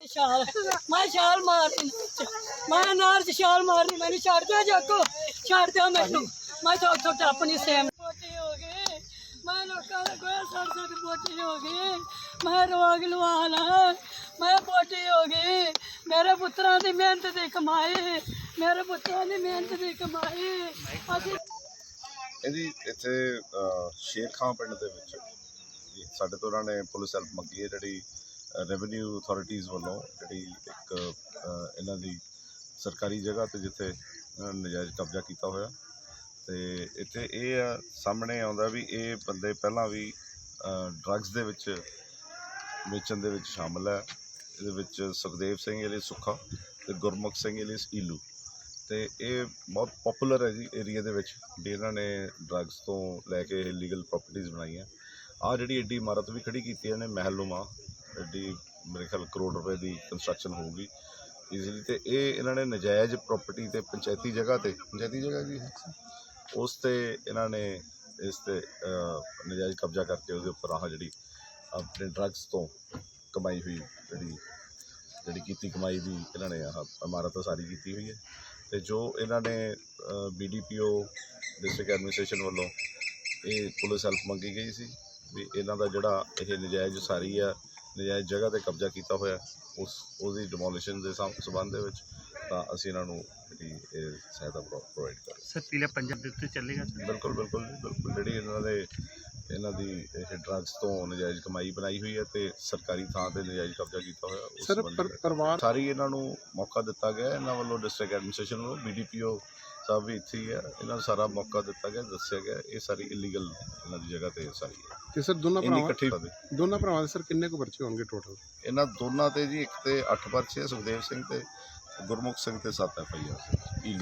ਛਾਲ ਮੈਂ ਛਾਲ ਮਾਰਨੀ ਮੈਂ ਨਾਰ ਚ ਛਾਲ ਮਾਰਨੀ ਮੈਨੂੰ ਛੱਡ ਦਿਓ ਜਾਕੋ ਛੱਡ ਦਿਓ ਮੈਨੂੰ। ਮੈਂ ਤਾਂ ਉੱਥੋਂ ਟੱਪਣੀ ਸੇਮ ਮੋਟੀ ਹੋ ਗਈ। ਮੈਂ ਲੋਕਾਂ ਦਾ ਕੋਈ ਸੜ ਸੜ ਮੋਟੀ ਹੋ ਗਈ। ਮੈਂ ਰੋਗ ਲਵਾਣਾ ਮੈਂ ਮੋਟੀ ਹੋ ਗਈ। ਮੇਰੇ ਪੁੱਤਰਾਂ ਦੀ ਮਿਹਨਤ ਦੀ ਕਮਾਈ। ਮੇਰੇ ਪੁੱਤਰਾਂ ਦੀ ਮਿਹਨਤ ਦੀ ਕਮਾਈ। ਅਸੀਂ ਇਹਦੀ ਇੱਥੇ ਅਹ, ਪਿੰਡ ਦੇ ਵਿੱਚ ਸਾਡੇ ਤੋਂ ਉਹਨਾਂ ਨੇ ਪੁਲਿਸ ਹੈਲਪ ਮੰਗੀ ਹੈ ਜਿਹੜੀ ਰੈਵਨਿਊ ਅਥਾਰਟੀਜ਼ ਵੱਲੋਂ ਜਿਹੜੀ ਇੱਕ ਇਹਨਾਂ ਦੀ ਸਰਕਾਰੀ ਜਗ੍ਹਾ ਤੇ ਜਿੱਥੇ ਇਹਨਾਂ ਨਜਾਇਜ਼ ਕਬਜ਼ਾ ਕੀਤਾ ਹੋਇਆ, ਤੇ ਇੱਥੇ ਇਹ ਆ, ਸਾਹਮਣੇ ਆਉਂਦਾ ਵੀ ਇਹ ਬੰਦੇ ਪਹਿਲਾਂ ਵੀ ਡਰੱਗਸ ਦੇ ਵਿੱਚ ਵੇਚਣ ਦੇ ਵਿੱਚ ਸ਼ਾਮਲ ਹੈ। ਇਹਦੇ ਵਿੱਚ ਸੁਖਦੇਵ ਸਿੰਘ ਇਹਦੇ ਸੁੱਖਾ ਤੇ ਗੁਰਮੁਖ ਸਿੰਘ ਇਹਦੇ ਈਲੂ। ਤੇ ਇਹ ਬਹੁਤ ਪਪੂਲਰ ਹੈ ਜੀ ਏਰੀਆ ਦੇ ਵਿੱਚ, ਵੀ ਇਹਨਾਂ ਨੇ ਡਰੱਗਸ ਤੋਂ ਲੈ ਕੇ ਇਲੀਗਲ ਪ੍ਰਾਪਰਟੀਆਂ ਬਣਾਈਆਂ। ਆ ਜਿਹੜੀ ਏਡੀ ਇਮਾਰਤ ਵੀ ਖੜੀ ਕੀਤੀ ਇਹਨੇ, ਮਹਿਲੂਮਾ। ਏਡੀ ਮੇਰੇ ਖਿਆਲ ਕਰੋੜ ਰੁਪਏ ਦੀ ਕੰਸਟਰਕਸ਼ਨ ਹੋਊਗੀ। ਈਜ਼ੀਲੀ ਤੇ ਇਹ ਇਹਨਾਂ ਨੇ ਨਜਾਇਜ਼ ਪ੍ਰਾਪਰਟੀ ਤੇ ਪੰਚਾਇਤੀ ਜਗ੍ਹਾ ਤੇ ਪੰਚਾਇਤੀ ਜਗ੍ਹਾ ਜੀ ਉਸ ਤੇ ਇਹਨਾਂ ਨੇ ਇਸ ਤੇ ਅਹ, ਨਜਾਇਜ਼ ਕਬਜ਼ਾ ਕਰਕੇ ਉਹਦੇ ਉੱਪਰ ਆਹ ਜਿਹੜੀ ਆਪਣੇ ਡਰੱਗਸ ਤੋਂ ਕਮਾਈ ਹੋਈ ਜਿਹੜੀ ਜਿਹੜੀ ਕੀਤੀ ਕਮਾਈ ਦੀ ਇਹਨਾਂ ਨੇ ਆਹ ਇਮਾਰਤ ਸਾਰੀ ਕੀਤੀ ਹੋਈ ਹੈ। ਤੇ ਜੋ ਇਹਨਾਂ ਨੇ ਬੀਡੀਪੀਓ ਡਿਸਟ੍ਰਿਕਟ ਐਡਮਿਨਿਸਟ੍ਰੇਸ਼ਨ ਵੱਲੋਂ ਇਹ ਪੁਲਿਸ ਹੈਲਪ ਮੰਗੀ ਗਈ ਸੀ ਵੀ ਇਹਨਾਂ ਦਾ ਜਿਹੜਾ ਇਹ ਨਜਾਇਜ਼ ਸਾਰੀ ਆ ਨਜਾਇਜ਼ ਜਗ੍ਹਾ ਤੇ ਕਬਜ਼ਾ ਕੀਤਾ ਹੋਇਆ ਉਸ ਉਹਦੀ ਡਿਮੋਲੀਸ਼ਨ ਦੇ ਸੰ- ਸੰਬੰਧ ਦੇ ਵਿੱਚ ਤਾਂ ਅਸੀਂ ਇਹਨਾਂ ਨੂੰ ਜਿਹੜੀ ਇਹ ਸਹਾਇਤਾ ਪ੍ਰੋਵਾਈਡ ਕਰ ਸਰ ਪੀਲਾ ਪੰਜਾਬ ਦੇ ਉੱਤੇ ਚੱਲੇਗਾ? ਸਰ ਬਿਲਕੁਲ ਬਿਲਕੁਲ ਜੀ, ਬਿਲਕੁਲ। ਜਿਹੜੀ ਇਹਨਾਂ ਦੇ ਇਹਨਾਂ ਦੀ ਇਹ ਡਰੱਗਸ ਤੋਂ ਨਜਾਇਜ਼ ਕਮਾਈ ਬਣਾਈ ਹੋਈ ਹੈ ਤੇ ਸਰਕਾਰੀ ਥਾਂ ਤੇ ਨਜਾਇਜ਼ ਕਬਜ਼ਾ ਕੀਤਾ ਹੋਇਆ ਉਸ ਸਰ ਸੰਬੰਧੀ ਪਰ- ਪਰਿਵਾਰ ਸਾਰੀ ਇਹਨਾਂ ਨੂੰ ਮੌਕਾ ਦਿੱਤਾ ਗਿਆ ਇਹਨਾਂ ਵੱਲੋਂ ਡਿਸਟ੍ਰਿਕਟ ਐਡਮਿਨਿਸਟ੍ਰੇਸ਼ਨ ਵੱਲੋਂ ਬੀਡੀਪੀਓ ਸਾਹਿਬ ਵੀ ਇੱਥੇ ਹੀ ਹੈ ਇਹਨਾਂ ਨੂੰ ਸਾਰਾ ਮੌਕਾ ਦਿੱਤਾ ਗਿਆ ਦੱਸਿਆ ਗਿਆ ਇਹ ਸਾਰੀ ਇਲੀਗਲ ਇਹਨਾਂ ਦੀ ਜਗ੍ਹਾ ਤੇ ਸਾਰੀ ਹੈ। ਤੇ ਸਰ ਦੋਨਾਂ ਇੰਨੀ ਭਰਾਵਾਂ ਇਕੱਠੀ ਦੋਨਾਂ ਭਰਾਵਾਂ ਦੇ ਸਰ ਕਿੰਨੇ ਕੁ ਪਰਚੇ ਹੋਣਗੇ ਟੋਟਲ ਇਹਨਾਂ ਦੋਨਾਂ ਤੇ ਜੀ ਇੱਕ ਤੇ 8 ਪਰਚੇ ਆ, ਸੁਖਦੇਵ ਸਿੰਘ ਤੇ ਗੁਰਮੁਖ ਸਿੰਘ ਤੇ 7 ਐਫ ਆਈ ਆਰ।